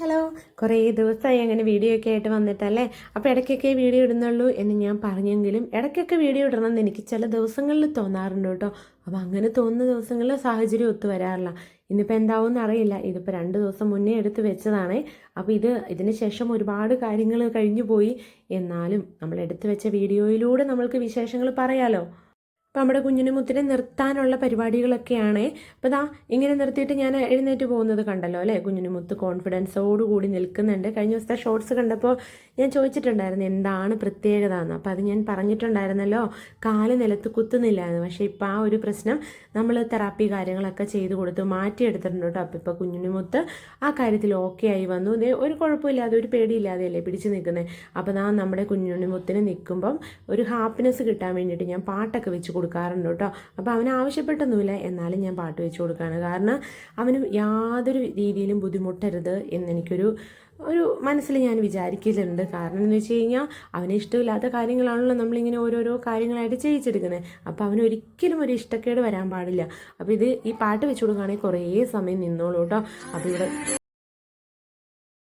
Hello കുറേ ദിവസമായി അങ്ങനെ വീഡിയോ ഒക്കെ ആയിട്ട് വന്നിട്ടല്ലേ? അപ്പോൾ ഇടയ്ക്കൊക്കെ വീഡിയോ ഇടുന്നുള്ളൂ എന്ന് ഞാൻ പറഞ്ഞെങ്കിലും ഇടയ്ക്കൊക്കെ വീഡിയോ ഇടണം എന്ന് എനിക്ക് ചില ദിവസങ്ങളിൽ തോന്നാറുണ്ട് കേട്ടോ. അപ്പോൾ അങ്ങനെ തോന്നുന്ന ദിവസങ്ങളിൽ സാഹചര്യം ഒത്തു വരാറില്ല. ഇന്നിപ്പോൾ എന്താവും അറിയില്ല. ഇതിപ്പോൾ രണ്ട് ദിവസം മുന്നേ എടുത്ത് വെച്ചതാണ്. അപ്പോൾ ഇത് ഇതിന് ശേഷം ഒരുപാട് കാര്യങ്ങൾ കഴിഞ്ഞു പോയി എന്നാലും നമ്മൾ എടുത്തു വെച്ച വീഡിയോയിലൂടെ നമ്മൾക്ക് വിശേഷങ്ങൾ പറയാലോ? അപ്പോൾ നമ്മുടെ കുഞ്ഞിന് മുത്തിനെ നിർത്താനുള്ള പരിപാടികളൊക്കെയാണ്. അപ്പോൾ ദാ ഇങ്ങനെ നിർത്തിയിട്ട് ഞാൻ എഴുന്നേറ്റ് പോകുന്നത് കണ്ടല്ലോ അല്ലേ? കുഞ്ഞിന് മുത്ത് കോൺഫിഡൻസോടുകൂടി നിൽക്കുന്നുണ്ട്. കഴിഞ്ഞ ദിവസത്തെ ഷോർട്സ് കണ്ടപ്പോൾ ഞാൻ ചോദിച്ചിട്ടുണ്ടായിരുന്നു എന്താണ് പ്രത്യേകത എന്ന് അപ്പോൾ അത് ഞാൻ പറഞ്ഞിട്ടുണ്ടായിരുന്നല്ലോ കാൽ നിലത്ത് എന്ന്. പക്ഷേ ഇപ്പോൾ ആ ഒരു പ്രശ്നം നമ്മൾ തെറാപ്പി കാര്യങ്ങളൊക്കെ ചെയ്ത് കൊടുത്ത് മാറ്റിയെടുത്തിട്ടുണ്ട് കേട്ടോ. അപ്പോൾ ഇപ്പോൾ കുഞ്ഞിന് മുത്ത് ആ കാര്യത്തിൽ ഓക്കെ ആയി വന്നു. ഒരു കുഴപ്പമില്ലാതെ ഒരു പേടിയില്ലാതെയല്ലേ പിടിച്ച് നിൽക്കുന്നത് അപ്പോൾ ദാ നമ്മുടെ കുഞ്ഞിനു മുത്തിന് നിൽക്കുമ്പം ഒരു ഹാപ്പിനെസ് കിട്ടാൻ വേണ്ടിയിട്ട് ഞാൻ പാട്ടൊക്കെ വെച്ച് കൊടുക്കാറുണ്ട് കേട്ടോ. അപ്പോൾ അവന് ആവശ്യപ്പെട്ടൊന്നുമില്ല. എന്നാലും ഞാൻ പാട്ട് വെച്ച് കൊടുക്കുകയാണ് കാരണം അവന് യാതൊരു രീതിയിലും ബുദ്ധിമുട്ടരുത് എന്നെനിക്കൊരു ഒരു മനസ്സിൽ ഞാൻ വിചാരിക്കലുണ്ട്. കാരണം എന്ന് വെച്ച് കഴിഞ്ഞാൽ അവന് ഇഷ്ടമില്ലാത്ത കാര്യങ്ങളാണല്ലോ നമ്മളിങ്ങനെ ഓരോരോ കാര്യങ്ങളായിട്ട് ചെയ്യിച്ചെടുക്കുന്നത്. അപ്പോൾ അവന് ഒരിക്കലും ഒരു ഇഷ്ടക്കേട് വരാൻ പാടില്ല. അപ്പോൾ ഇത് ഈ പാട്ട് വെച്ച് കൊടുക്കുകയാണെങ്കിൽ കുറേ സമയം നിന്നോളൂ കേട്ടോ. അപ്പോൾ ഇവിടെ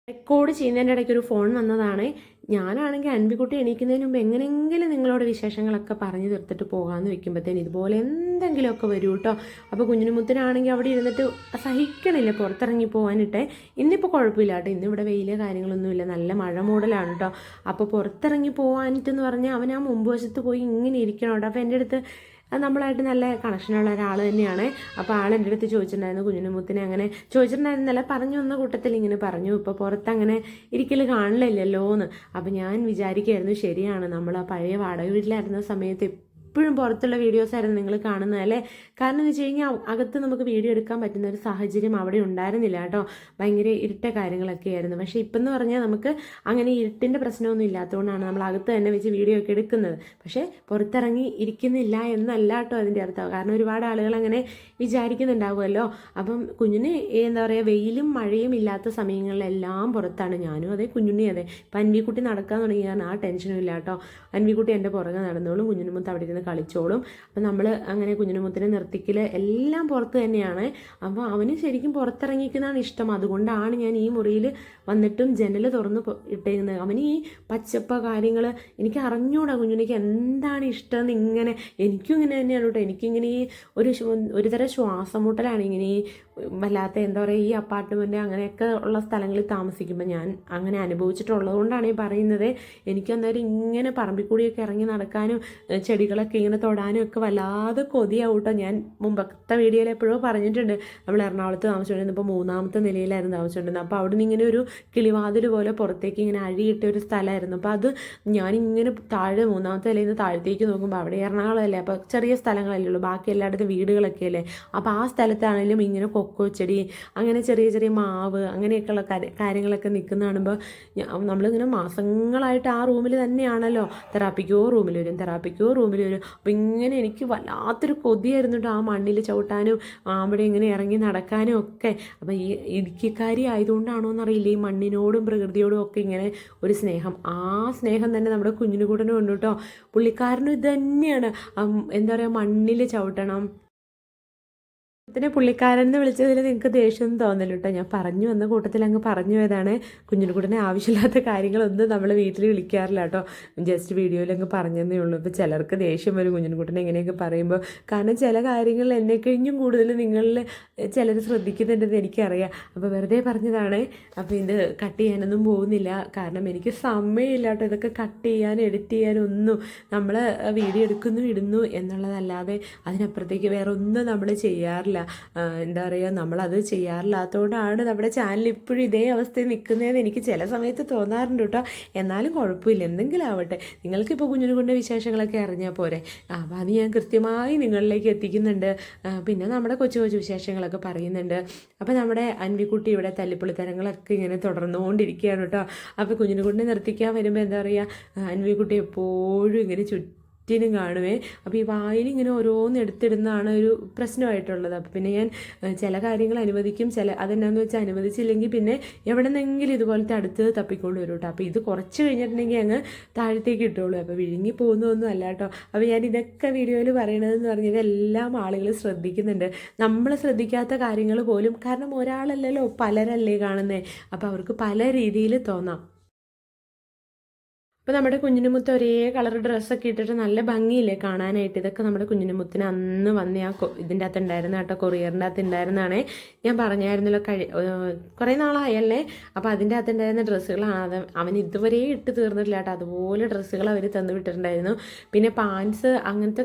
റെക്കോർഡ് ചെയ്യുന്നതിന്റെ ഇടയ്ക്ക് ഒരു ഫോൺ വന്നതാണ്. ഞാനാണെങ്കിൽ അൻപിക്കുട്ടി എണീക്കുന്നതിന് മുമ്പ് എങ്ങനെയെങ്കിലും നിങ്ങളോട് വിശേഷങ്ങളൊക്കെ പറഞ്ഞു തീർത്തിട്ട് പോകാമെന്ന് വെക്കുമ്പോഴത്തേന് ഇതുപോലെ എന്തെങ്കിലുമൊക്കെ വരൂ കേട്ടോ അപ്പോൾ കുഞ്ഞിനുമുത്തിനാണെങ്കിൽ അവിടെ ഇരുന്നിട്ട് സഹിക്കണില്ല പുറത്തിറങ്ങി പോകാനിട്ട്. ഇന്നിപ്പോൾ കുഴപ്പമില്ല കേട്ടോ ഇന്നിവിടെ വെയിൽ കാര്യങ്ങളൊന്നുമില്ല. നല്ല മഴ മൂടലാണ് കേട്ടോ അപ്പോൾ പുറത്തിറങ്ങി പോകാനിട്ടെന്ന് പറഞ്ഞാൽ അവൻ ആ മുമ്പ് വശത്ത് പോയി ഇങ്ങനെ ഇരിക്കണം കേട്ടോ അപ്പോൾ എന്റെ അടുത്ത് അത് നമ്മളായിട്ട് നല്ല കണക്ഷനുള്ള ഒരാൾ തന്നെയാണ്. അപ്പോൾ ആൾ എന്റെ അടുത്ത് ചോദിച്ചിട്ടുണ്ടായിരുന്നു കുഞ്ഞിനുമുത്തിനെ അങ്ങനെ ചോദിച്ചിട്ടുണ്ടായിരുന്നല്ല? പറഞ്ഞു വന്ന കൂട്ടത്തിൽ ഇങ്ങനെ പറഞ്ഞു ഇപ്പോൾ പുറത്ത് അങ്ങനെ ഇരിക്കൽ കാണില്ലല്ലോ എന്ന് അപ്പോൾ ഞാൻ വിചാരിക്കുമായിരുന്നു ശരിയാണ് നമ്മൾ ആ പഴയ വാടക വീട്ടിലായിരുന്ന സമയത്ത് എപ്പോഴും പുറത്തുള്ള വീഡിയോസ് ആയിരുന്നു നിങ്ങൾ കാണുന്നത് അല്ലേ? കാരണം എന്ന് വെച്ച് കഴിഞ്ഞാൽ അകത്ത് നമുക്ക് വീഡിയോ എടുക്കാൻ പറ്റുന്ന ഒരു സാഹചര്യം അവിടെ ഉണ്ടായിരുന്നില്ല കേട്ടോ. ഭയങ്കര ഇരുട്ട കാര്യങ്ങളൊക്കെ ആയിരുന്നു. പക്ഷേ ഇപ്പം എന്ന് പറഞ്ഞാൽ നമുക്ക് അങ്ങനെ ഇരുട്ടിന്റെ പ്രശ്നമൊന്നും ഇല്ലാത്തതുകൊണ്ടാണ് നമ്മൾ അകത്ത് തന്നെ വെച്ച് വീഡിയോ ഒക്കെ എടുക്കുന്നത്. പക്ഷേ പുറത്തിറങ്ങി ഇരിക്കുന്നില്ല എന്നല്ല കേട്ടോ അതിന്റെ അർത്ഥം. കാരണം ഒരുപാട് ആളുകൾ അങ്ങനെ വിചാരിക്കുന്നുണ്ടാവുമല്ലോ. അപ്പം കുഞ്ഞിന് എന്താ പറയുക വെയിലും മഴയും ഇല്ലാത്ത സമയങ്ങളിലെല്ലാം പുറത്താണ്. ഞാനും അതെ കുഞ്ഞുണ്ണി അതെ. ഇപ്പം അൻവിക്കുട്ടി നടക്കാൻ തുടങ്ങി കാരണം ആ ടെൻഷനും ഇല്ല കേട്ടോ. അൻവിക്കുട്ടി എന്റെ പുറകെ നടന്നോളും കുഞ്ഞിനുമുത്ത് അവിടെ ഇരുന്ന് കളിച്ചോളും. അപ്പം നമ്മൾ അങ്ങനെ കുഞ്ഞിനുമുത്തിനെ നിർത്തിക്കൽ എല്ലാം പുറത്ത് തന്നെയാണ്. അപ്പോൾ അവന് ശരിക്കും പുറത്തിറങ്ങിക്കുന്നതാണ് ഇഷ്ടം. അതുകൊണ്ടാണ് ഞാൻ ഈ മുറിയിൽ വന്നിട്ടും ജനൽ തുറന്ന് ഇട്ടേക്കുന്നത്. അവന് ഈ പച്ചപ്പ കാര്യങ്ങൾ എനിക്ക് അറിഞ്ഞൂടാ കുഞ്ഞുണിക്ക് എന്താണ് ഇഷ്ടം എന്ന് ഇങ്ങനെ എനിക്കും ഇങ്ങനെ തന്നെയാണ് കേട്ടോ. എനിക്കിങ്ങനെ ഈ ഒരു ഒരു തരം ശ്വാസം മുട്ടലാണ് ഇങ്ങനെ ഈ വല്ലാത്ത എന്താ പറയുക ഈ അപ്പാർട്ട്മെന്റ് അങ്ങനെയൊക്കെ ഉള്ള സ്ഥലങ്ങളിൽ താമസിക്കുമ്പോൾ ഞാൻ അങ്ങനെ അനുഭവിച്ചിട്ടുള്ളത് കൊണ്ടാണ് ഈ പറയുന്നത്. എനിക്ക് അന്നേരം ഇങ്ങനെ പറമ്പിൽ കൂടിയൊക്കെ ഇറങ്ങി നടക്കാനും ചെടികളൊക്കെ ഇങ്ങനെ തൊടാനും ഒക്കെ വല്ലാതെ കൊതിയാവും കേട്ടോ ഞാൻ മുമ്പത്തെ വീഡിയോയിൽ എപ്പോഴോ പറഞ്ഞിട്ടുണ്ട്. നമ്മൾ എറണാകുളത്ത് താമസിച്ചുകൊണ്ടിരുന്നപ്പോൾ മൂന്നാമത്തെ നിലയിലായിരുന്നു താമസിച്ചുകൊണ്ടിരുന്നത്. അപ്പോൾ അവിടെ നിന്ന് ഇങ്ങനെ ഒരു കിളിവാതിൽ പോലെ പുറത്തേക്ക് ഇങ്ങനെ അഴിയിട്ട ഒരു സ്ഥലമായിരുന്നു. അപ്പോൾ അത് ഞാനിങ്ങനെ താഴെ മൂന്നാമത്തെ നിലയിൽ നിന്ന് താഴത്തേക്ക് നോക്കുമ്പോൾ അവിടെ എറണാകുളമല്ലേ അപ്പോൾ ചെറിയ സ്ഥലങ്ങളല്ലേ ഉള്ളൂ. ബാക്കി എല്ലായിടത്തും വീടുകളൊക്കെ അല്ലേ അപ്പോൾ ആ സ്ഥലത്താണെങ്കിലും ഇങ്ങനെ കൊക്കോ ചെടി അങ്ങനെ ചെറിയ ചെറിയ മാവ് അങ്ങനെയൊക്കെയുള്ള കാര്യ- കാര്യങ്ങളൊക്കെ നിൽക്കുന്ന കാണുമ്പോൾ നമ്മളിങ്ങനെ മാസങ്ങളായിട്ട് ആ റൂമിൽ തന്നെയാണല്ലോ. തെറാപ്പിക്കോ റൂമിൽ വരും തെറാപ്പിക്കോ റൂമിൽ വരും. അപ്പോൾ ഇങ്ങനെ എനിക്ക് വല്ലാത്തൊരു കൊതിയായിരുന്നു കേട്ടോ ആ മണ്ണിൽ ചവിട്ടാനും അവിടെ ഇങ്ങനെ ഇറങ്ങി നടക്കാനും ഒക്കെ. അപ്പം ഈ ഇടുക്കിക്കാരി ആയതുകൊണ്ടാണോ എന്നറിയില്ല. ഈ മണ്ണിനോടും പ്രകൃതിയോടും ഒക്കെ ഇങ്ങനെ ഒരു സ്നേഹം. ആ സ്നേഹം തന്നെ നമ്മുടെ കുഞ്ഞിനുകൂടനും ഉണ്ട് കേട്ടോ. പുള്ളിക്കാരനും ഇത് തന്നെയാണ്. എന്താ പറയുക മണ്ണിൽ ചവിട്ടണം ഇതിനെ പുള്ളിക്കാരൻ എന്ന് വിളിച്ചതിൽ നിങ്ങൾക്ക് ദേഷ്യം തോന്നില്ല കേട്ടോ ഞാൻ പറഞ്ഞു വന്ന കൂട്ടത്തിൽ അങ്ങ് പറഞ്ഞു പോയതാണ്. കുഞ്ഞിനുകുട്ടനെ ആവശ്യമില്ലാത്ത കാര്യങ്ങളൊന്നും നമ്മൾ വീട്ടിൽ വിളിക്കാറില്ല കേട്ടോ ജസ്റ്റ് വീഡിയോയിൽ അങ്ങ് പറഞ്ഞതേ ഉള്ളൂ. ഇപ്പോൾ ചിലർക്ക് ദേഷ്യം വരും. കുഞ്ഞിനുകുട്ടനെ ഇങ്ങനെയൊക്കെ പറയുമ്പോൾ കാരണം ചില കാര്യങ്ങൾ എന്നെ കഴിഞ്ഞും കൂടുതൽ നിങ്ങളിൽ ചിലർ ശ്രദ്ധിക്കുന്നുണ്ടെന്ന് എനിക്കറിയാം. അപ്പോൾ വെറുതെ പറഞ്ഞതാണ്. അപ്പോൾ ഇത് കട്ട് ചെയ്യാനൊന്നും പോകുന്നില്ല. കാരണം എനിക്ക് സമയമില്ല കേട്ടോ ഇതൊക്കെ കട്ട് ചെയ്യാൻ എഡിറ്റ് ചെയ്യാനും ഒന്നും നമ്മൾ വീഡിയോ എടുക്കുന്നു ഇടുന്നു എന്നുള്ളതല്ലാതെ അതിനപ്പുറത്തേക്ക് വേറെ ഒന്നും നമ്മൾ ചെയ്യാറില്ല. ആ, എന്താ പറയുക നമ്മളത് ചെയ്യാറില്ലാത്തതുകൊണ്ടാണ് നമ്മുടെ ചാനൽ ഇപ്പോഴും ഇതേ അവസ്ഥയിൽ നിൽക്കുന്നതെന്ന് എനിക്ക് ചില സമയത്ത് തോന്നാറുണ്ട് കേട്ടോ എന്നാലും കുഴപ്പമില്ല. എന്തെങ്കിലും ആവട്ടെ. നിങ്ങൾക്കിപ്പോൾ കുഞ്ഞിനെ കൊണ്ട് വിശേഷങ്ങളൊക്കെ അറിഞ്ഞാൽ പോരെ. അപ്പോൾ അത് ഞാൻ കൃത്യമായി നിങ്ങളിലേക്ക് എത്തിക്കുന്നുണ്ട്. പിന്നെ നമ്മുടെ കൊച്ചു കൊച്ചു വിശേഷങ്ങളൊക്കെ പറയുന്നുണ്ട്. അപ്പോൾ നമ്മുടെ അൻവിക്കുട്ടി ഇവിടെ തല്ലിപ്പൊളിത്തരങ്ങളൊക്കെ ഇങ്ങനെ തുടർന്നുകൊണ്ടിരിക്കുകയാണ് കേട്ടോ അപ്പോൾ കുഞ്ഞിനെ കൊണ്ട് നിർത്തിക്കാൻ വരുമ്പോൾ എന്താ പറയുക അൻവിക്കുട്ടി എപ്പോഴും ഇങ്ങനെ ചുറ്റും ചുറ്റിനും കാണുവേ. അപ്പോൾ ഈ വായിൽ ഇങ്ങനെ ഓരോന്ന് എടുത്തിടുന്നതാണ് ഒരു പ്രശ്നമായിട്ടുള്ളത്. അപ്പോൾ പിന്നെ ഞാൻ ചില കാര്യങ്ങൾ അനുവദിക്കും. ചില അതെന്നാന്ന് വെച്ചാൽ അനുവദിച്ചില്ലെങ്കിൽ പിന്നെ എവിടെ നിന്നെങ്കിലും ഇതുപോലത്തെ അടുത്തത് തപ്പിക്കൊണ്ട് വരും കേട്ടോ. അപ്പോൾ ഇത് കുറച്ച് കഴിഞ്ഞിട്ടുണ്ടെങ്കിൽ അങ്ങ് താഴത്തേക്ക് ഇട്ടോളൂ. അപ്പോൾ വിഴുങ്ങി പോകുന്നതൊന്നും അല്ല കേട്ടോ. അപ്പോൾ ഞാൻ ഇതൊക്കെ വീഡിയോയിൽ പറയണതെന്ന് പറഞ്ഞത് എല്ലാം ആളുകൾ ശ്രദ്ധിക്കുന്നുണ്ട്. നമ്മൾ ശ്രദ്ധിക്കാത്ത കാര്യങ്ങൾ പോലും കാരണം ഒരാളല്ലല്ലോ പലരല്ലേ കാണുന്നത് അപ്പോൾ അവർക്ക് പല രീതിയിൽ തോന്നാം. അപ്പോൾ നമ്മുടെ കുഞ്ഞിനുമുത്ത് ഒരേ കളർ ഡ്രസ്സൊക്കെ ഇട്ടിട്ട് നല്ല ഭംഗിയില്ലേ കാണാനായിട്ട്? ഇതൊക്കെ നമ്മുടെ കുഞ്ഞിനുമുത്തിന് അന്ന് വന്ന് ആ ഇതിന്റെ അകത്ത് ഉണ്ടായിരുന്ന കേട്ടോ കൊറിയറിന്റെ അകത്ത് ഉണ്ടായിരുന്നതാണേ. ഞാൻ പറഞ്ഞായിരുന്നല്ലോ കഴി കുറേ നാളായല്ലേ? അപ്പോൾ അതിന്റെ അകത്ത് ഉണ്ടായിരുന്ന ഡ്രസ്സുകളാണ് അവൻ ഇതുവരെ ഇട്ട് തീർന്നിട്ടില്ല കേട്ടോ. അതുപോലെ ഡ്രസ്സുകൾ അവർ തന്നു വിട്ടിട്ടുണ്ടായിരുന്നു. പിന്നെ പാൻസ് അങ്ങനത്തെ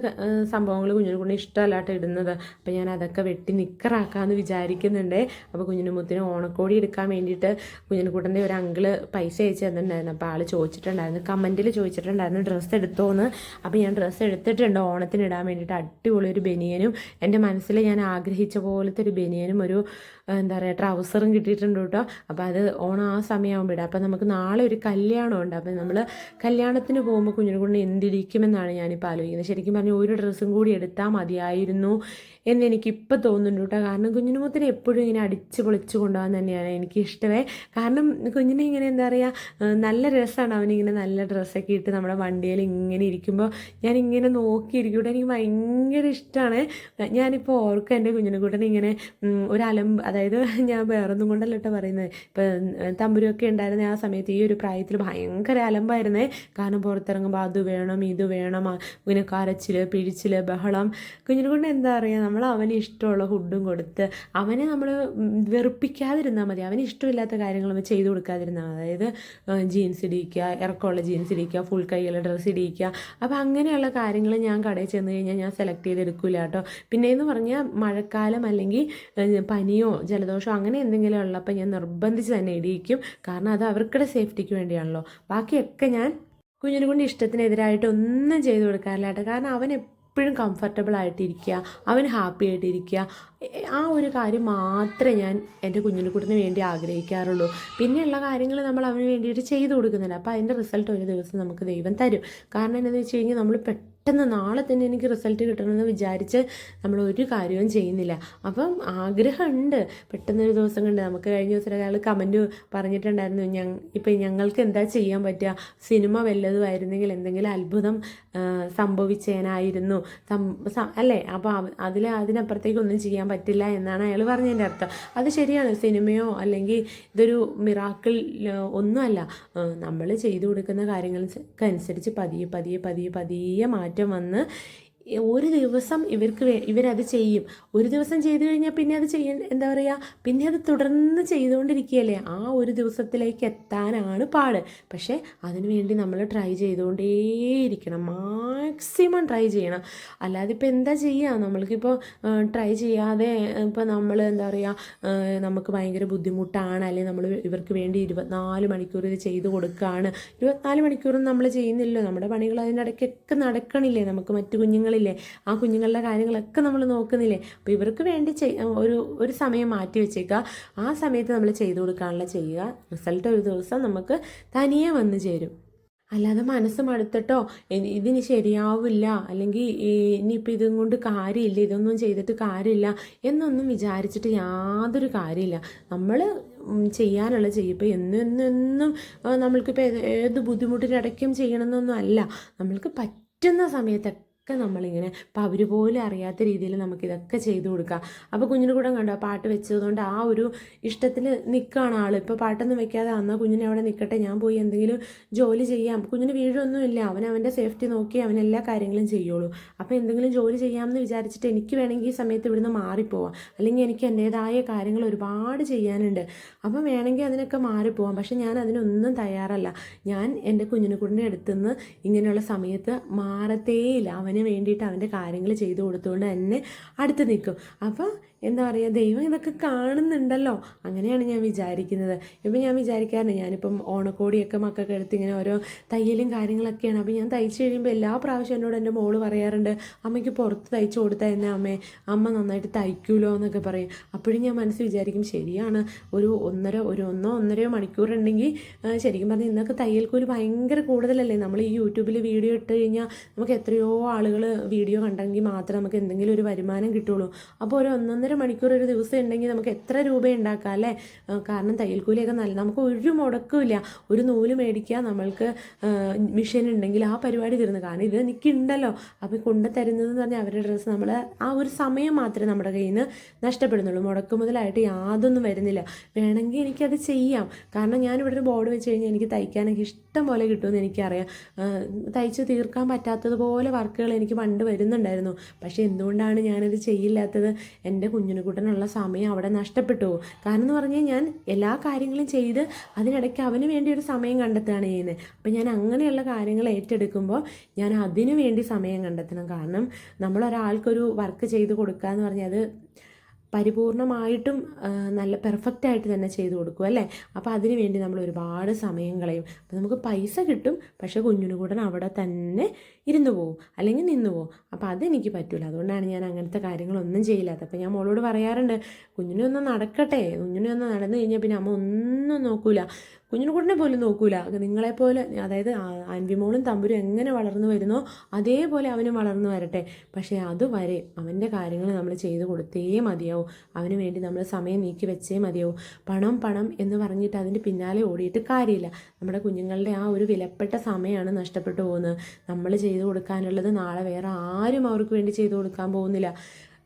സംഭവങ്ങൾ കുഞ്ഞിനു കൊണ്ട് ഇഷ്ടമല്ല കേട്ടോ ഇടുന്നത്. അപ്പോൾ ഞാൻ അതൊക്കെ വെട്ടി നിക്കറാക്കാമെന്ന് വിചാരിക്കുന്നുണ്ട്. അപ്പോൾ കുഞ്ഞിനുമുത്തിന് ഓണക്കോടി എടുക്കാൻ വേണ്ടിയിട്ട് കുഞ്ഞിനുകൂട്ടന്റെ ഒരു അങ്കിൾ പൈസ അയച്ചു തന്നിട്ടുണ്ടായിരുന്നു. അപ്പോൾ ആൾ ചോദിച്ചിട്ടുണ്ടായിരുന്നു കമന്റിൽ ചോദിച്ചിട്ടുണ്ടായിരുന്നു ഡ്രസ്സ് എടുത്തോന്ന്? അപ്പോൾ ഞാൻ ഡ്രസ്സ് എടുത്തിട്ടുണ്ട് ഓണത്തിന് ഇടാൻ വേണ്ടിയിട്ട് അടിപൊളി ഒരു ബനിയനും എന്റെ മനസ്സിൽ ഞാൻ ആഗ്രഹിച്ച പോലത്തെ ഒരു ബനിയനും ഒരു എന്താ പറയുക ട്രൗസറും കിട്ടിയിട്ടുണ്ട് കേട്ടോ. അപ്പോൾ അത് ഓണം ആ സമയമാകുമ്പോൾ ഇടാം. അപ്പോൾ നമുക്ക് നാളെ ഒരു കല്യാണമുണ്ട്. അപ്പോൾ നമ്മൾ കല്യാണത്തിന് പോകുമ്പോൾ കുഞ്ഞിനെ കൊണ്ട് എന്തിരിക്കുമെന്നാണ് ഞാനിപ്പോൾ ആലോചിക്കുന്നത്. ശരിക്കും പറഞ്ഞാൽ ഒരു ഡ്രസ്സും കൂടി എടുത്താൽ മതിയായിരുന്നു എന്ന് എനിക്കിപ്പോൾ തോന്നുന്നുണ്ട് കേട്ടോ. കാരണം കുഞ്ഞിന് മുത്തിന് എപ്പോഴും ഇങ്ങനെ അടിച്ച് പൊളിച്ച് കൊണ്ടുപോകാൻ തന്നെയാണ് എനിക്ക് ഇഷ്ടമേ കാരണം കുഞ്ഞിനെ ഇങ്ങനെ എന്താ പറയുക നല്ല രസമാണ്. അവനിങ്ങനെ നല്ല ഡ്രസ്സൊക്കെ ഇട്ട് നമ്മുടെ വണ്ടിയിൽ ഇങ്ങനെ ഇരിക്കുമ്പോൾ ഞാനിങ്ങനെ നോക്കിയിരിക്കും കേട്ടോ. എനിക്ക് ഭയങ്കര ഇഷ്ടമാണ്. ഞാനിപ്പോൾ ഓർക്കും എന്റെ കുഞ്ഞിനെ കൂട്ടനെ ഇങ്ങനെ ഒരു അലമ്പ് അതായത് ഞാൻ വേറൊന്നും കൊണ്ടല്ല കേട്ടോ പറയുന്നത് ഇപ്പം തമ്പുരൊക്കെ ഉണ്ടായിരുന്ന ആ സമയത്ത് ഈ ഒരു പ്രായത്തിൽ ഭയങ്കര അലമ്പായിരുന്നേ. കാരണം പുറത്തിറങ്ങുമ്പോൾ അത് വേണം ഇത് വേണം ഇങ്ങനെ കരച്ചിൽ പിഴിച്ചിൽ ബഹളം കുഞ്ഞിനെ കൊണ്ട് എന്താ പറയുക നമ്മൾ അവന് ഇഷ്ടമുള്ള ഫുഡും കൊടുത്ത് അവനെ നമ്മൾ വെറുപ്പിക്കാതിരുന്നാൽ മതി. അവന് ഇഷ്ടമില്ലാത്ത കാര്യങ്ങൾ നമ്മൾ ചെയ്തു കൊടുക്കാതിരുന്നാൽ അതായത് ജീൻസ് ഇടിയിക്കുക ഇറക്കമുള്ള ജീൻസ് ഇടിയിക്കുക ഫുൾ കൈയുള്ള ഡ്രസ്സ് ഇടിയിക്കുക. അപ്പോൾ അങ്ങനെയുള്ള കാര്യങ്ങൾ ഞാൻ കടയിൽ ചെന്ന് കഴിഞ്ഞാൽ ഞാൻ സെലക്ട് ചെയ്തെടുക്കില്ല കേട്ടോ പിന്നെയെന്ന് പറഞ്ഞാൽ മഴക്കാലം അല്ലെങ്കിൽ പനിയോ ജലദോഷമോ അങ്ങനെ എന്തെങ്കിലും ഉള്ളപ്പോൾ ഞാൻ നിർബന്ധിച്ച് തന്നെ ഇടിയിക്കും. കാരണം അത് അവർക്കുടെ സേഫ്റ്റിക്ക് വേണ്ടിയാണല്ലോ. ബാക്കിയൊക്കെ ഞാൻ കുഞ്ഞിനെ കൊണ്ട് ഇഷ്ടത്തിനെതിരായിട്ട് ഒന്നും ചെയ്തു കൊടുക്കാറില്ല കേട്ടോ. കാരണം അവൻ എപ്പോഴും കംഫർട്ടബിൾ ആയിട്ടിരിക്കുക അവൻ ഹാപ്പി ആയിട്ടിരിക്കുക. ആ ഒരു കാര്യം മാത്രമേ ഞാൻ എന്റെ കുഞ്ഞിനെ കുട്ടിന് വേണ്ടി ആഗ്രഹിക്കാറുള്ളൂ. പിന്നെയുള്ള കാര്യങ്ങൾ നമ്മൾ അവന് വേണ്ടിയിട്ട് ചെയ്തു കൊടുക്കുന്നില്ല. അപ്പോൾ അതിന്റെ റിസൾട്ട് ഒരു ദിവസം നമുക്ക് ദൈവം തരും. കാരണം എന്താണെന്ന് വെച്ച് കഴിഞ്ഞാൽ നമ്മൾ പെട്ടെന്ന് നാളെ തന്നെ എനിക്ക് റിസൾട്ട് കിട്ടണമെന്ന് വിചാരിച്ച് നമ്മൾ ഒരു കാര്യവും ചെയ്യുന്നില്ല. അപ്പം ആഗ്രഹമുണ്ട്. പെട്ടെന്നൊരു ദിവസം കണ്ട് നമുക്ക് കഴിഞ്ഞ ദിവസം ഒരാൾ കമന്റ് പറഞ്ഞിട്ടുണ്ടായിരുന്നു ഞങ്ങൾ ഇപ്പം ഞങ്ങൾക്ക് എന്താ ചെയ്യാൻ പറ്റുക? സിനിമ വല്ലതുമായിരുന്നെങ്കിൽ എന്തെങ്കിലും അത്ഭുതം സംഭവിച്ചേനായിരുന്നു. അല്ലേ? അപ്പോൾ അതിൽ അതിനപ്പുറത്തേക്ക് ഒന്നും ചെയ്യാൻ പറ്റില്ല എന്നാണ് അയാൾ പറഞ്ഞതിന്റെ അർത്ഥം. അത് ശരിയാണ്. സിനിമയോ അല്ലെങ്കിൽ ഇതൊരു മിറാക്കിൾ ഒന്നുമല്ല. നമ്മൾ ചെയ്തു കൊടുക്കുന്ന കാര്യങ്ങൾക്ക് അനുസരിച്ച് പതിയെ പതിയെ പതിയെ പതിയെ മാറ്റം വന്ന് ഒരു ദിവസം ഇവർക്ക് ഇവരത് ചെയ്യും. ഒരു ദിവസം ചെയ്തു കഴിഞ്ഞാൽ പിന്നെ അത് ചെയ്യ എന്താ പറയുക പിന്നെ അത് തുടർന്ന് ചെയ്തുകൊണ്ടിരിക്കുകയല്ലേ. ആ ഒരു ദിവസത്തിലേക്ക് എത്താനാണ് പാട്. പക്ഷേ അതിനുവേണ്ടി നമ്മൾ ട്രൈ ചെയ്തുകൊണ്ടേയിരിക്കണം. മാക്സിമം ട്രൈ ചെയ്യണം. അല്ലാതെ ഇപ്പോൾ എന്താ ചെയ്യുക നമ്മൾക്കിപ്പോൾ ട്രൈ ചെയ്യാതെ ഇപ്പോൾ നമ്മൾ എന്താ പറയുക നമുക്ക് ഭയങ്കര ബുദ്ധിമുട്ടാണ്. അല്ലെങ്കിൽ നമ്മൾ ഇവർക്ക് വേണ്ടി ഇരുപത്തിനാല് മണിക്കൂർ ഇത് ചെയ്ത് കൊടുക്കുകയാണ് ഇരുപത്തിനാല് മണിക്കൂറും നമ്മൾ ചെയ്യുന്നില്ലല്ലോ. നമ്മുടെ പണികൾ അതിനിടയ്ക്കൊക്കെ നടക്കണില്ലേ? നമുക്ക് മറ്റു കുഞ്ഞുങ്ങളില്ലേ? ആ കുഞ്ഞുങ്ങളുടെ കാര്യങ്ങളൊക്കെ നമ്മൾ നോക്കുന്നില്ലേ? അപ്പോൾ ഇവർക്ക് വേണ്ടി ഒരു ഒരു സമയം മാറ്റി വെച്ചേക്കുക. ആ സമയത്ത് നമ്മൾ ചെയ്തു കൊടുക്കാനുള്ള ചെയ്യുക. റിസൾട്ട് ഒരു ദിവസം നമുക്ക് തനിയെ വന്നു ചേരും. അല്ലാതെ മനസ്സ് മടുത്തിട്ടോ ഇതിന് ശരിയാവില്ല അല്ലെങ്കിൽ ഇനിയിപ്പോൾ ഇതും കൊണ്ട് കാര്യമില്ല ഇതൊന്നും ചെയ്തിട്ട് കാര്യമില്ല എന്നൊന്നും വിചാരിച്ചിട്ട് യാതൊരു കാര്യമില്ല. നമ്മൾ ചെയ്യാനുള്ള ചെയ്യും ഇപ്പോൾ എന്നും എന്നും എന്നും ആ, നമ്മൾക്കിപ്പോൾ ഏത് ബുദ്ധിമുട്ടിനിടയ്ക്കും ചെയ്യണമെന്നൊന്നും അല്ല. നമ്മൾക്ക് പറ്റുന്ന സമയത്തൊക്കെ നമ്മളിങ്ങനെ ഇപ്പം അവർ പോലും അറിയാത്ത രീതിയിൽ നമുക്കിതൊക്കെ ചെയ്തു കൊടുക്കാം. അപ്പോൾ കുഞ്ഞിന് കൂടെ കണ്ടോ പാട്ട് വെച്ചതുകൊണ്ട് ആ ഒരു ഇഷ്ടത്തിൽ നിൽക്കുകയാണ് ആൾ ഇപ്പോൾ പാട്ടൊന്നും വെക്കാതെ എന്നാൽ കുഞ്ഞിനെ അവിടെ നിൽക്കട്ടെ ഞാൻ പോയി എന്തെങ്കിലും ജോലി ചെയ്യാം. കുഞ്ഞിന് വീഴൊന്നുമില്ല അവൻ അവന്റെ സേഫ്റ്റി നോക്കി അവൻ എല്ലാ കാര്യങ്ങളും ചെയ്യുള്ളൂ. അപ്പോൾ എന്തെങ്കിലും ജോലി ചെയ്യാമെന്ന് വിചാരിച്ചിട്ട് എനിക്ക് വേണമെങ്കിൽ ഈ സമയത്ത് ഇവിടുന്ന് മാറിപ്പോവാം. അല്ലെങ്കിൽ എനിക്ക് എന്റേതായ കാര്യങ്ങൾ ഒരുപാട് ചെയ്യാനുണ്ട്. അപ്പം വേണമെങ്കിൽ അതിനൊക്കെ മാറിപ്പോവാം. പക്ഷെ ഞാൻ അതിനൊന്നും തയ്യാറല്ല. ഞാൻ എന്റെ കുഞ്ഞിനെ കൂടെ അടുത്തുനിന്ന് ഇങ്ങനെയുള്ള സമയത്ത് മാറത്തേയില്ല. അവന് വേണ്ടിയിട്ട് അവന്റെ കാര്യങ്ങൾ ചെയ്തു കൊടുത്തുകൊണ്ട് തന്നെ അടുത്ത് നിൽക്കും. അപ്പം എന്താ പറയുക ദൈവം ഇതൊക്കെ കാണുന്നുണ്ടല്ലോ. അങ്ങനെയാണ് ഞാൻ വിചാരിക്കുന്നത്. ഇപ്പം ഞാൻ വിചാരിക്കാറുണ്ട് ഞാനിപ്പം ഓണക്കോടിയൊക്കെ മക്കൾക്ക് എടുത്ത് ഇങ്ങനെ ഓരോ തയ്യലും കാര്യങ്ങളൊക്കെയാണ്. അപ്പോൾ ഞാൻ തയ്ച്ച് കഴിയുമ്പോൾ എല്ലാ പ്രാവശ്യം എന്നോട് എന്റെ മോൾ പറയാറുണ്ട് അമ്മയ്ക്ക് പുറത്ത് തയ്ച്ചു കൊടുത്താൽ എന്നെ അമ്മേ? അമ്മ നന്നായിട്ട് തയ്ക്കൂലോ എന്നൊക്കെ പറയും. അപ്പോഴും ഞാൻ മനസ്സിൽ വിചാരിക്കും ശരിയാണ് ഒരു ഒന്നര ഒരു ഒന്നോ ഒന്നരയോ മണിക്കൂർ ഉണ്ടെങ്കിൽ ശരിക്കും പറഞ്ഞാൽ ഇന്നൊക്കെ തയ്യൽ കൂലി ഭയങ്കര കൂടുതലല്ലേ. നമ്മൾ ഈ യൂട്യൂബിൽ വീഡിയോ ഇട്ട് കഴിഞ്ഞാൽ നമുക്ക് എത്രയോ ആളുകൾ വീഡിയോ കണ്ടെങ്കിൽ മാത്രമേ നമുക്ക് എന്തെങ്കിലും ഒരു വരുമാനം കിട്ടുള്ളൂ. അപ്പോൾ ഒരു ഒന്നൊന്നര മണിക്കൂർ ഒരു ദിവസം ഉണ്ടെങ്കിൽ നമുക്ക് എത്ര രൂപ ഉണ്ടാക്കാം അല്ലേ കാരണം തയ്യൽ കൂലിയൊക്കെ നല്ല നമുക്ക് ഒരു മുടക്കില്ല ഒരു നൂൽ മേടിക്കുക നമ്മൾക്ക് മിഷീൻ ഉണ്ടെങ്കിൽ ആ പരിപാടി തീർന്നു. കാരണം ഇത് എനിക്കുണ്ടല്ലോ അപ്പോൾ കൊണ്ടു തരുന്നതെന്ന് പറഞ്ഞാൽ അവരുടെ ഡ്രസ്സ് നമ്മൾ ആ ഒരു സമയം മാത്രമേ നമ്മുടെ കയ്യിൽ നിന്ന് നഷ്ടപ്പെടുന്നുള്ളൂ. മുടക്ക് മുതലായിട്ട് യാതൊന്നും വരുന്നില്ല. വേണമെങ്കിൽ എനിക്കത് ചെയ്യാം. കാരണം ഞാനിവിടെ ഒരു ബോർഡ് വെച്ച് കഴിഞ്ഞാൽ എനിക്ക് തയ്ക്കാനൊക്കെ ഇഷ്ടം പോലെ കിട്ടുമെന്ന് എനിക്കറിയാം. തയ്ച്ച് തീർക്കാൻ പറ്റാത്തതുപോലെ വർക്കുകൾ എനിക്ക് പണ്ട് വരുന്നുണ്ടായിരുന്നു. പക്ഷേ എന്തുകൊണ്ടാണ് ഞാനത് ചെയ്യില്ലാത്തത്? എന്റെ കുഞ്ഞിനുകുട്ടനുള്ള സമയം അവിടെ നഷ്ടപ്പെട്ടു. കാരണം എന്ന് പറഞ്ഞാൽ ഞാൻ എല്ലാ കാര്യങ്ങളും ചെയ്ത് അതിനിടയ്ക്ക് അവന് വേണ്ടി ഒരു സമയം കണ്ടെത്തുകയാണ് ചെയ്യുന്നത്. അപ്പം ഞാൻ അങ്ങനെയുള്ള കാര്യങ്ങൾ ഏറ്റെടുക്കുമ്പോൾ ഞാൻ അതിനു വേണ്ടി സമയം കണ്ടെത്തണം. കാരണം നമ്മളൊരാൾക്കൊരു വർക്ക് ചെയ്ത് കൊടുക്കുക എന്ന് പറഞ്ഞാൽ അത് പരിപൂർണമായിട്ടും നല്ല പെർഫെക്റ്റ് ആയിട്ട് തന്നെ ചെയ്തു കൊടുക്കും അല്ലേ? അപ്പോൾ അതിന് വേണ്ടി നമ്മൾ ഒരുപാട് സമയം കളയും. അപ്പോൾ നമുക്ക് പൈസ കിട്ടും പക്ഷേ കുഞ്ഞിനുകൂടൻ അവിടെ തന്നെ ഇരുന്ന് പോവും അല്ലെങ്കിൽ നിന്ന് പോവും. അപ്പോൾ അതെനിക്ക് പറ്റില്ല അതുകൊണ്ടാണ് ഞാൻ അങ്ങനത്തെ കാര്യങ്ങളൊന്നും ചെയ്യില്ലാത്തത് അപ്പോൾ ഞാൻ മോളോട് പറയാറുണ്ട് കുഞ്ഞിനെ ഒന്ന് നടക്കട്ടെ. കുഞ്ഞിനെ ഒന്ന് നടന്നു കഴിഞ്ഞാൽ പിന്നെ അമ്മ ഒന്നും നോക്കൂല. കുഞ്ഞിനുകൂടനെ പോലും നോക്കൂല. നിങ്ങളെപ്പോലെ അതായത് അൻവിമോളും തമ്പുരും എങ്ങനെ വളർന്നു വരുന്നോ അതേപോലെ അവനും വളർന്നു വരട്ടെ. പക്ഷേ അതുവരെ അവന്റെ കാര്യങ്ങൾ നമ്മൾ ചെയ്തു കൊടുത്തേ മതിയാവും. അവന് വേണ്ടി നമ്മൾ സമയം നീക്കി വെച്ചേ മതിയാവും. പണം പണം എന്ന് പറഞ്ഞിട്ട് അതിന്റെ പിന്നാലെ ഓടിയിട്ട് കാര്യമില്ല. നമ്മുടെ കുഞ്ഞുങ്ങളുടെ ആ ഒരു വിലപ്പെട്ട സമയമാണ് നഷ്ടപ്പെട്ടു പോകുന്നത്. നമ്മൾ ചെയ്തു കൊടുക്കാനുള്ളത് നാളെ വേറെ ആരും അവർക്ക് വേണ്ടി ചെയ്തു കൊടുക്കാൻ പോകുന്നില്ല.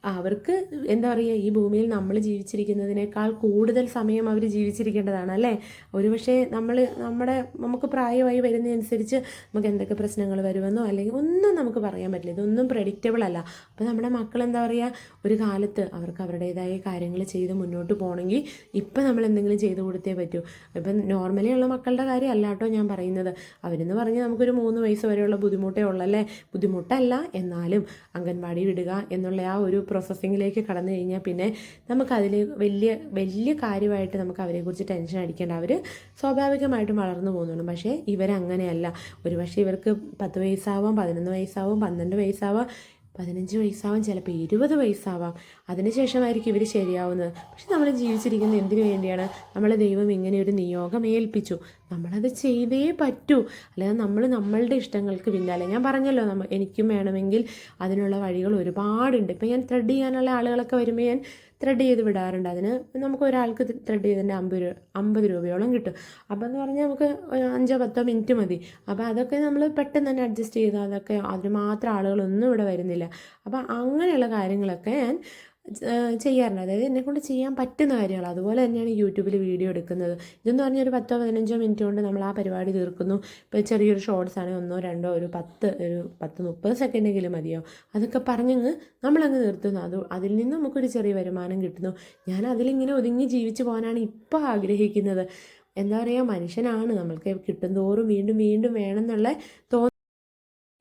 അവർക്ക് എന്താ പറയുക ഈ ഭൂമിയിൽ നമ്മൾ ജീവിച്ചിരിക്കുന്നതിനേക്കാൾ കൂടുതൽ സമയം അവർ ജീവിച്ചിരിക്കേണ്ടതാണ് അല്ലേ? ഒരുപക്ഷെ നമ്മൾ നമ്മുടെ നമുക്ക് പ്രായമായി വരുന്നതനുസരിച്ച് നമുക്ക് എന്തൊക്കെ പ്രശ്നങ്ങൾ വരുമെന്നോ അല്ലെങ്കിൽ ഒന്നും നമുക്ക് പറയാൻ പറ്റില്ല. ഇതൊന്നും പ്രഡിക്റ്റബിൾ അല്ല. അപ്പോൾ നമ്മുടെ മക്കൾ എന്താ പറയുക ഒരു കാലത്ത് അവർക്ക് അവരുടേതായ കാര്യങ്ങൾ ചെയ്ത് മുന്നോട്ട് പോകണമെങ്കിൽ ഇപ്പം നമ്മൾ എന്തെങ്കിലും ചെയ്ത് കൊടുത്തേ പറ്റൂ. ഇപ്പം നോർമലി ഉള്ള മക്കളുടെ കാര്യം അല്ല കേട്ടോ ഞാൻ പറയുന്നത്. അവരെന്ന് പറഞ്ഞാൽ നമുക്കൊരു മൂന്ന് വയസ്സ് വരെയുള്ള ബുദ്ധിമുട്ടേ ഉള്ളല്ലേ ബുദ്ധിമുട്ടല്ല എന്നാലും അംഗൻവാടി വിടുക എന്നുള്ള ആ ഒരു പ്രോസസ്സിങ്ങിലേക്ക് കടന്നു കഴിഞ്ഞാൽ പിന്നെ നമുക്കതിൽ വലിയ വലിയ കാര്യമായിട്ട് നമുക്ക് അവരെക്കുറിച്ച് ടെൻഷൻ അടിക്കേണ്ട. അവർ സ്വാഭാവികമായിട്ടും വളർന്നു പോകുന്നുണ്ട് പക്ഷേ ഇവരങ്ങനെയല്ല. ഒരു പക്ഷേ ഇവർക്ക് പത്ത് വയസ്സാവാം പതിനൊന്ന് വയസ്സാവാം പന്ത്രണ്ട് വയസ്സാവാം പതിനഞ്ച് വയസ്സാവാം ചിലപ്പോൾ ഇരുപത് വയസ്സാവാം. അതിനുശേഷമായിരിക്കും ഇവർ ശരിയാവുന്നത്. പക്ഷെ നമ്മൾ ജീവിച്ചിരിക്കുന്നത് എന്തിനു വേണ്ടിയാണ്? നമ്മളെ ദൈവം ഇങ്ങനെ ഒരു നിയോഗം ഏൽപ്പിച്ചു. നമ്മളത് ചെയ്തേ പറ്റൂ. അല്ലാതെ നമ്മൾ നമ്മളുടെ ഇഷ്ടങ്ങൾക്ക് പിന്നാലെ. ഞാൻ പറഞ്ഞല്ലോ നമ്മ എനിക്കും വേണമെങ്കിൽ അതിനുള്ള വഴികൾ ഒരുപാടുണ്ട്. ഇപ്പം ഞാൻ ത്രെഡ് ചെയ്യാനുള്ള ആളുകളൊക്കെ വരുമ്പോൾ ഞാൻ ത്രെഡ് ചെയ്ത് വിടാറുണ്ട്. അതിന് നമുക്ക് ഒരാൾക്ക് ത്രെഡ് ചെയ്തതിന്റെ അമ്പത് രൂപ അമ്പത് രൂപയോളം കിട്ടും. അപ്പോൾ എന്ന് പറഞ്ഞാൽ നമുക്ക് അഞ്ചോ പത്തോ മിനിറ്റ് മതി. അപ്പോൾ അതൊക്കെ നമ്മൾ പെട്ടെന്ന് തന്നെ അഡ്ജസ്റ്റ് ചെയ്ത് അതൊക്കെ അതിന് മാത്രം ആളുകളൊന്നും ഇവിടെ വരുന്നില്ല. അപ്പോൾ അങ്ങനെയുള്ള കാര്യങ്ങളൊക്കെ ഞാൻ ചെയ്യാറുണ്ട്. അതായത് എന്നെക്കൊണ്ട് ചെയ്യാൻ പറ്റുന്ന കാര്യങ്ങൾ. അതുപോലെ തന്നെയാണ് യൂട്യൂബിൽ വീഡിയോ എടുക്കുന്നത്. ഇതെന്ന് പറഞ്ഞാൽ ഒരു പത്തോ പതിനഞ്ചോ മിനിറ്റ് കൊണ്ട് നമ്മൾ ആ പരിപാടി തീർക്കുന്നു. ഇപ്പോൾ ചെറിയൊരു ഷോർട്സ് ആണെങ്കിൽ ഒന്നോ രണ്ടോ ഒരു പത്ത് ഒരു പത്ത് മുപ്പത് സെക്കൻഡെങ്കിലും മതിയോ? അതൊക്കെ പറഞ്ഞങ്ങ് നമ്മളങ്ങ് നിർത്തുന്നു. അത് അതിൽ നിന്ന് നമുക്കൊരു ചെറിയ വരുമാനം കിട്ടുന്നു. ഞാൻ അതിലിങ്ങനെ ഒതുങ്ങി ജീവിച്ചു പോകാനാണ് ഇപ്പോൾ ആഗ്രഹിക്കുന്നത്. എന്താ പറയുക മനുഷ്യനാണ്. നമ്മൾക്ക് കിട്ടും തോറും വീണ്ടും വീണ്ടും വേണമെന്നുള്ള തോ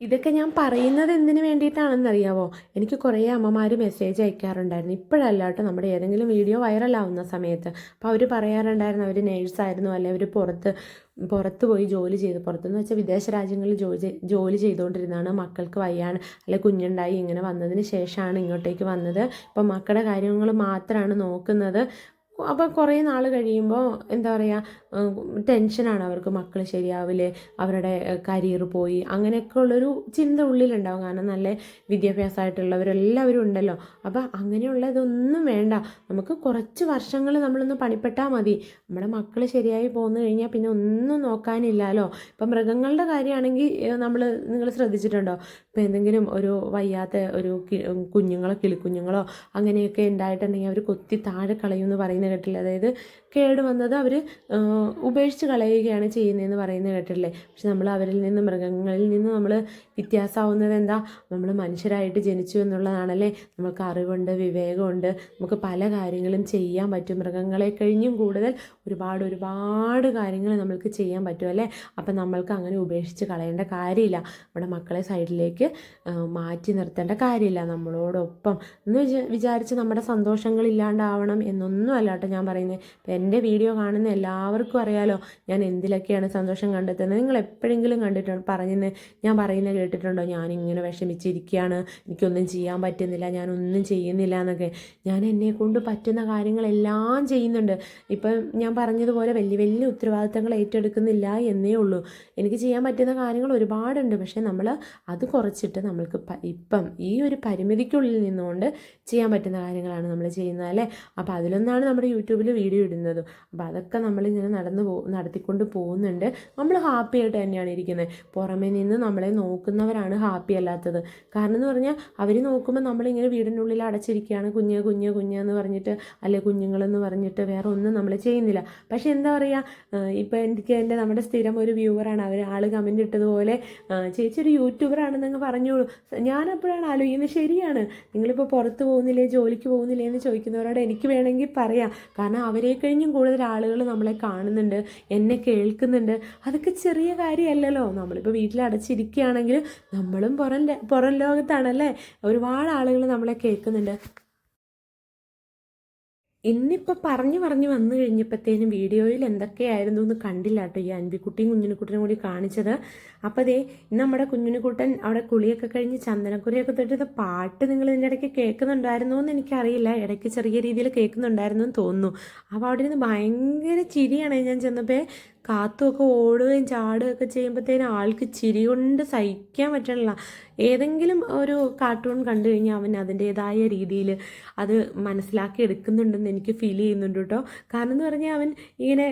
ഇതൊക്കെ ഞാൻ പറയുന്നത് എന്തിനു വേണ്ടിയിട്ടാണെന്നറിയാവോ? എനിക്ക് കുറേ അമ്മമാർ മെസ്സേജ് അയക്കാറുണ്ടായിരുന്നു. ഇപ്പോഴല്ല കേട്ടോ നമ്മുടെ ഏതെങ്കിലും വീഡിയോ വൈറലാവുന്ന സമയത്ത്. അപ്പോൾ അവർ പറയാറുണ്ടായിരുന്നു അവർ നേഴ്സായിരുന്നു അല്ലെങ്കിൽ അവർ പുറത്ത് പുറത്ത് പോയി ജോലി ചെയ്ത് പുറത്തെന്ന് വെച്ചാൽ വിദേശ രാജ്യങ്ങളിൽ ജോലി ജോലി ചെയ്തുകൊണ്ടിരുന്നതാണ് മക്കൾക്ക് വയ്യാണ് അല്ലെ കുഞ്ഞുണ്ടായി ഇങ്ങനെ വന്നതിന് ശേഷമാണ് ഇങ്ങോട്ടേക്ക് വന്നത്. ഇപ്പം മക്കളുടെ കാര്യങ്ങൾ മാത്രമാണ് നോക്കുന്നത്. അപ്പോൾ കുറേ നാൾ കഴിയുമ്പോൾ എന്താ പറയുക ടെൻഷനാണ് അവർക്ക് മക്കൾ ശരിയാവില്ലേ അവരുടെ കരിയർ പോയി അങ്ങനെയൊക്കെ ഉള്ളൊരു ചിന്ത ഉള്ളിലുണ്ടാവും. കാരണം നല്ല വിദ്യാഭ്യാസമായിട്ടുള്ളവരെല്ലാവരും ഉണ്ടല്ലോ. അപ്പോൾ അങ്ങനെയുള്ള ഇതൊന്നും വേണ്ട. നമുക്ക് കുറച്ച് വർഷങ്ങൾ നമ്മളൊന്ന് പണിപ്പെട്ടാൽ മതി. നമ്മുടെ മക്കൾ ശരിയായി പോന്നു കഴിഞ്ഞാൽ പിന്നെ ഒന്നും നോക്കാനില്ലല്ലോ. ഇപ്പം മൃഗങ്ങളുടെ കാര്യമാണെങ്കിൽ നമ്മൾ നിങ്ങൾ ശ്രദ്ധിച്ചിട്ടുണ്ടോ? ഇപ്പം എന്തെങ്കിലും ഒരു വയ്യാത്ത ഒരു കുഞ്ഞുങ്ങളോ കിളിക്കുഞ്ഞുങ്ങളോ അങ്ങനെയൊക്കെ ഉണ്ടായിട്ടുണ്ടെങ്കിൽ അവർ കൊത്തി താഴെ കളയുമെന്ന് പറയുന്ന കേട്ടില്ല അതായത് കേട് വന്നത് അവർ ഉപേക്ഷിച്ച് കളയുകയാണ് ചെയ്യുന്നതെന്ന് പറയുന്നത് കേട്ടില്ലേ പക്ഷെ നമ്മൾ അവരിൽ നിന്ന് മൃഗങ്ങളിൽ നിന്ന് നമ്മൾ വ്യത്യാസമാവുന്നത് എന്താ? നമ്മൾ മനുഷ്യരായിട്ട് ജനിച്ചു എന്നുള്ളതാണല്ലേ? നമുക്ക് അറിവുണ്ട് വിവേകമുണ്ട്. നമുക്ക് പല കാര്യങ്ങളും ചെയ്യാൻ പറ്റും. മൃഗങ്ങളെ കഴിഞ്ഞും കൂടുതൽ ഒരുപാട് ഒരുപാട് കാര്യങ്ങൾ നമ്മൾക്ക് ചെയ്യാൻ പറ്റും അല്ലേ? അപ്പം നമ്മൾക്ക് അങ്ങനെ ഉപേക്ഷിച്ച് കളയേണ്ട കാര്യമില്ല. നമ്മുടെ മക്കളെ സൈഡിലേക്ക് മാറ്റി നിർത്തേണ്ട കാര്യമില്ല. നമ്മളോടൊപ്പം എന്ന് വിചാ വിചാരിച്ച് നമ്മുടെ സന്തോഷങ്ങൾ ഇല്ലാണ്ടാവണം എന്നൊന്നും അല്ല കേട്ടോ ഞാൻ പറയുന്നത് ഇപ്പം എന്റെ വീഡിയോ കാണുന്ന എല്ലാവർക്കും അറിയാലോ ഞാൻ എന്തിലൊക്കെയാണ് സന്തോഷം കണ്ടെത്തുന്നത്. നിങ്ങൾ എപ്പോഴെങ്കിലും കണ്ടിട്ടുണ്ട് പറഞ്ഞെന്ന് ഞാൻ പറയുന്നത് കേട്ടിട്ടുണ്ടോ? ഞാനിങ്ങനെ വിഷമിച്ചിരിക്കുകയാണ്. എനിക്കൊന്നും ചെയ്യാൻ പറ്റുന്നില്ല ഞാനൊന്നും ചെയ്യുന്നില്ല എന്നൊക്കെ. ഞാൻ എന്നെ കൊണ്ട് പറ്റുന്ന കാര്യങ്ങളെല്ലാം ചെയ്യുന്നുണ്ട്. ഇപ്പം ഞാൻ പറഞ്ഞതുപോലെ വലിയ വലിയ ഉത്തരവാദിത്തങ്ങൾ ഏറ്റെടുക്കുന്നില്ല എന്നേ ഉള്ളൂ. എനിക്ക് ചെയ്യാൻ പറ്റുന്ന കാര്യങ്ങൾ ഒരുപാടുണ്ട്. പക്ഷേ നമ്മൾ അത് കുറച്ചിട്ട് നമ്മൾക്ക് ഇപ്പം ഈ ഒരു പരിമിതിക്കുള്ളിൽ നിന്നുകൊണ്ട് ചെയ്യാൻ പറ്റുന്ന കാര്യങ്ങളാണ് നമ്മൾ ചെയ്യുന്നത് അല്ലേ? അപ്പോൾ അതിലൊന്നാണ് നമ്മുടെ യൂട്യൂബിൽ വീഡിയോ ഇടുന്നത്. അപ്പോൾ അതൊക്കെ നമ്മളിങ്ങനെ നടന്നു പോ നടത്തിക്കൊണ്ട് പോകുന്നുണ്ട്. നമ്മൾ ഹാപ്പി ആയിട്ട് തന്നെയാണ് ഇരിക്കുന്നത്. പുറമേ നിന്ന് നമ്മളെ നോക്കുന്നവരാണ് ഹാപ്പി അല്ലാത്തത്. കാരണം എന്ന് പറഞ്ഞാൽ അവർ നോക്കുമ്പോൾ നമ്മളിങ്ങനെ വീടിനുള്ളിൽ അടച്ചിരിക്കുകയാണ് കുഞ്ഞ് കുഞ്ഞ് കുഞ്ഞ് എന്ന് പറഞ്ഞിട്ട് അല്ലെ കുഞ്ഞുങ്ങളെന്ന് പറഞ്ഞിട്ട് വേറെ ഒന്നും നമ്മൾ ചെയ്യുന്നില്ല. പക്ഷേ എന്താ പറയുക ഇപ്പോൾ എനിക്ക് എന്റെ നമ്മുടെ സ്ഥിരം ഒരു വ്യൂവറാണ്. അവർ ആൾ കമന്റ് ഇട്ടതുപോലെ ചേച്ചി ഒരു യൂട്യൂബറാണെന്നങ്ങ് പറഞ്ഞോളൂ. ഞാനപ്പോഴാണ് ആലോചിക്കുന്നത് ശരിയാണ്. നിങ്ങളിപ്പോൾ പുറത്ത് പോകുന്നില്ലേ ജോലിക്ക് പോകുന്നില്ലേ എന്ന് ചോദിക്കുന്നവരോട് എനിക്ക് വേണമെങ്കിൽ പറയാം. കാരണം അവരെ കഴിഞ്ഞും കൂടുതൽ ആളുകൾ നമ്മളെ കാണുന്നുണ്ട് എന്നെ കേൾക്കുന്നുണ്ട്. അതൊക്കെ ചെറിയ കാര്യമല്ലല്ലോ. നമ്മളിപ്പോൾ വീട്ടിൽ അടച്ചിരിക്കുകയാണെങ്കിൽ നമ്മളും പുറം പുറം ലോകത്താണല്ലേ? ഒരുപാട് ആളുകൾ നമ്മളെ കേൾക്കുന്നുണ്ട്. ഇന്നിപ്പോൾ പറഞ്ഞു പറഞ്ഞു വന്നു കഴിഞ്ഞപ്പോഴത്തേനും വീഡിയോയിൽ എന്തൊക്കെയായിരുന്നു എന്ന് കണ്ടില്ല കേട്ടോ ഈ അൻപിക്കുട്ടിയും കുഞ്ഞിനുക്കുട്ടനും കൂടി കാണിച്ചത്. അപ്പോൾ ഇന്ന് നമ്മുടെ കുഞ്ഞിനുക്കുട്ടൻ അവിടെ കുളിയൊക്കെ കഴിഞ്ഞ് ചന്ദനക്കുറിയൊക്കെ തൊട്ടത് പാട്ട് നിങ്ങൾ ഇതിന്റെ ഇടയ്ക്ക് കേൾക്കുന്നുണ്ടായിരുന്നോ എന്ന് എനിക്കറിയില്ല. ഇടയ്ക്ക് ചെറിയ രീതിയിൽ കേൾക്കുന്നുണ്ടായിരുന്നു എന്ന് തോന്നുന്നു. അപ്പോൾ അവിടെ ഇരുന്ന് ഭയങ്കര ചിരിയാണ് ഞാൻ ചെന്നപ്പോൾ കാത്തുമൊക്കെ ഓടുകയും ചാടുകയൊക്കെ ചെയ്യുമ്പോഴത്തേനും ആൾക്ക് ചിരി കൊണ്ട് സഹിക്കാൻ പറ്റണില്ല. ഏതെങ്കിലും ഒരു കാർട്ടൂൺ കണ്ടു കഴിഞ്ഞാൽ അവൻ അതിന്റേതായ രീതിയിൽ അത് മനസ്സിലാക്കി എടുക്കുന്നുണ്ടെന്ന് എനിക്ക് ഫീൽ ചെയ്യുന്നുണ്ട് കേട്ടോ. കാരണം എന്ന് പറഞ്ഞാൽ അവൻ ഇങ്ങനെ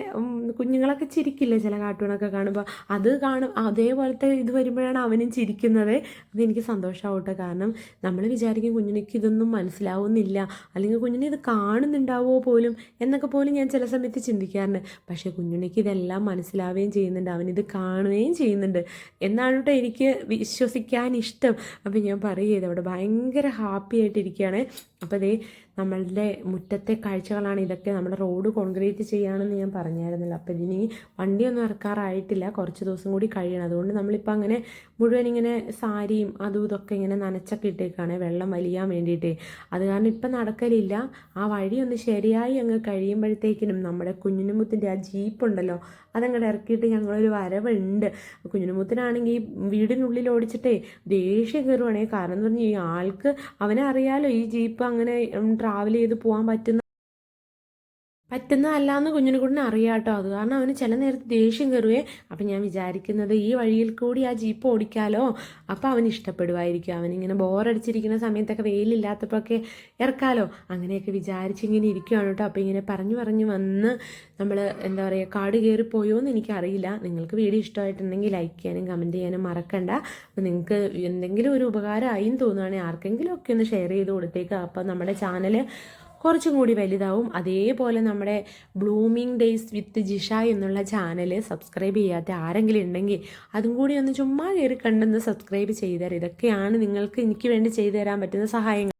കുഞ്ഞുങ്ങളൊക്കെ ചിരിക്കില്ല ചില കാർട്ടൂണൊക്കെ കാണുമ്പോൾ അത് കാണും അതേപോലത്തെ ഇത് വരുമ്പോഴാണ് അവനും ചിരിക്കുന്നത്. അതെനിക്ക് സന്തോഷമാവും കേട്ടോ. കാരണം നമ്മൾ വിചാരിക്കും കുഞ്ഞിനിക്ക് ഇതൊന്നും മനസ്സിലാവുന്നില്ല. അല്ലെങ്കിൽ കുഞ്ഞിന് ഇത് കാണുന്നുണ്ടാവുമോ പോലും എന്നൊക്കെ പോലും ഞാൻ ചില സമയത്ത് ചിന്തിക്കാറുണ്ട്. പക്ഷേ കുഞ്ഞുണിക്ക് ഇതെല്ലാം മനസ്സിലാവുകയും ചെയ്യുന്നുണ്ട്. അവനിത് കാണുകയും ചെയ്യുന്നുണ്ട്. എന്നാണ് കേട്ടോ എനിക്ക് വിശ്വസിക്കാൻ ഇഷ്ടം. അപ്പം ഞാൻ പറയുക അവിടെ ഭയങ്കര ഹാപ്പി ആയിട്ടിരിക്കുകയാണ്. അപ്പോൾ അതേ നമ്മളുടെ മുറ്റത്തെ കാഴ്ചകളാണ് ഇതൊക്കെ നമ്മുടെ റോഡ് കോൺക്രീറ്റ് ചെയ്യുകയാണെന്ന് ഞാൻ പറഞ്ഞായിരുന്നല്ലോ. അപ്പോൾ ഇതിനി വണ്ടിയൊന്നും ഇറക്കാറായിട്ടില്ല. കുറച്ച് ദിവസം കൂടി കഴിയണം. അതുകൊണ്ട് നമ്മളിപ്പോൾ അങ്ങനെ മുഴുവൻ ഇങ്ങനെ സാരിയും അതും ഇതൊക്കെ ഇങ്ങനെ നനച്ചൊക്കെ ഇട്ടേക്കാണ്. വെള്ളം വലിയാൻ വേണ്ടിയിട്ട്. അത് കാരണം ഇപ്പം നടക്കലില്ല. ആ വഴി ഒന്ന് ശരിയായി അങ്ങ് കഴിയുമ്പോഴത്തേക്കിനും നമ്മുടെ കുഞ്ഞിനുമുത്തിന്റെ ആ ജീപ്പുണ്ടല്ലോ അതങ്ങോട്ട് ഇറക്കിയിട്ട് ഞങ്ങളൊരു വരവുണ്ട്. കുഞ്ഞിനുമുത്തിനാണെങ്കിൽ വീടിനുള്ളിൽ ഓടിച്ചിട്ടേ ദേഷ്യം കയറുവാണേ. കാരണം എന്ന് പറഞ്ഞാൽ ഈ ആൾക്ക് അവനെ അറിയാലോ ഈ ജീപ്പ് അങ്ങനെ ട്രാവൽ ചെയ്ത് പോകാൻ പറ്റുന്ന പറ്റുന്നതല്ലാന്ന് കുഞ്ഞിനെക്കുട്ടിന് അറിയാം കേട്ടോ അത് കാരണം അവന് ചില നേരത്ത് ദേഷ്യം കയറുവേ. അപ്പം ഞാൻ വിചാരിക്കുന്നത് ഈ വഴിയിൽ കൂടി ആ ജീപ്പ് ഓടിക്കാലോ. അപ്പം അവന് ഇഷ്ടപ്പെടുമായിരിക്കും അവനിങ്ങനെ ബോറടിച്ചിരിക്കുന്ന സമയത്തൊക്കെ വെയിലില്ലാത്തപ്പോഴൊക്കെ ഇറക്കാലോ. അങ്ങനെയൊക്കെ വിചാരിച്ചിങ്ങനെ ഇരിക്കുകയാണ് കേട്ടോ. അപ്പം ഇങ്ങനെ പറഞ്ഞു പറഞ്ഞു വന്ന് നമ്മൾ എന്താ പറയുക കാട് കയറിപ്പോയോ എന്ന് എനിക്കറിയില്ല. നിങ്ങൾക്ക് വീഡിയോ ഇഷ്ടമായിട്ടുണ്ടെങ്കിൽ ലൈക്ക് ചെയ്യാനും കമന്റ് ചെയ്യാനും മറക്കണ്ട. അപ്പം നിങ്ങൾക്ക് എന്തെങ്കിലും ഒരു ഉപകാരമായി എന്ന് തോന്നുകയാണെങ്കിൽ ആർക്കെങ്കിലും ഒക്കെ ഒന്ന് ഷെയർ ചെയ്ത് കൊടുത്തേക്കുക അപ്പം നമ്മുടെ ചാനൽ കുറച്ചും കൂടി വലുതാവും. അതേപോലെ നമ്മുടെ ബ്ലൂമിങ് ഡേയ്സ് വിത്ത് ജിഷ എന്നുള്ള ചാനൽ സബ്സ്ക്രൈബ് ചെയ്യാത്ത ആരെങ്കിലും ഉണ്ടെങ്കിൽ അതും കൂടി ഒന്ന് ചുമ്മാ കയറി കണ്ടെന്ന് സബ്സ്ക്രൈബ് ചെയ്തു തരാം ഇതൊക്കെയാണ് നിങ്ങൾക്ക് എനിക്ക് വേണ്ടി ചെയ്തു തരാൻ പറ്റുന്ന സഹായങ്ങൾ.